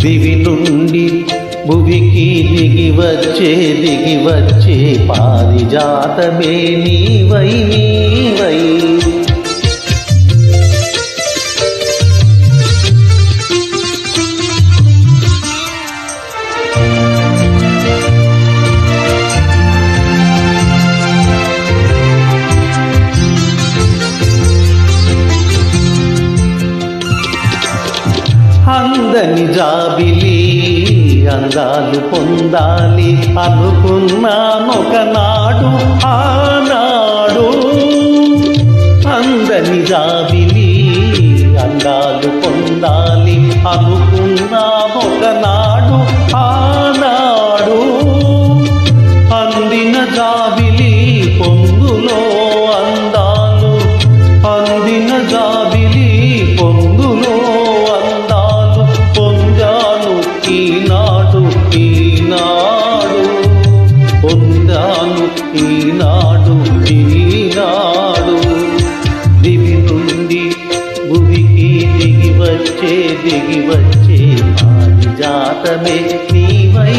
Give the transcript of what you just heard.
దివి నుండి భువికి దిగి వచ్చే దిగి వచ్చే పారిజాతమే నీవై నీవై. అందని జాబిలి అందాలు పొందాలి అనుకున్నానొకనాడు ఆనాడు. అందని జాబిలి అందాలు పొందాలి అనుకున్నానొకనాడు పొందాను ఈనాడు ఈనాడు దివి నుండి భువికి దిగి వచ్చే దిగి వచ్చే పారిజాతమే జాతమే నీవై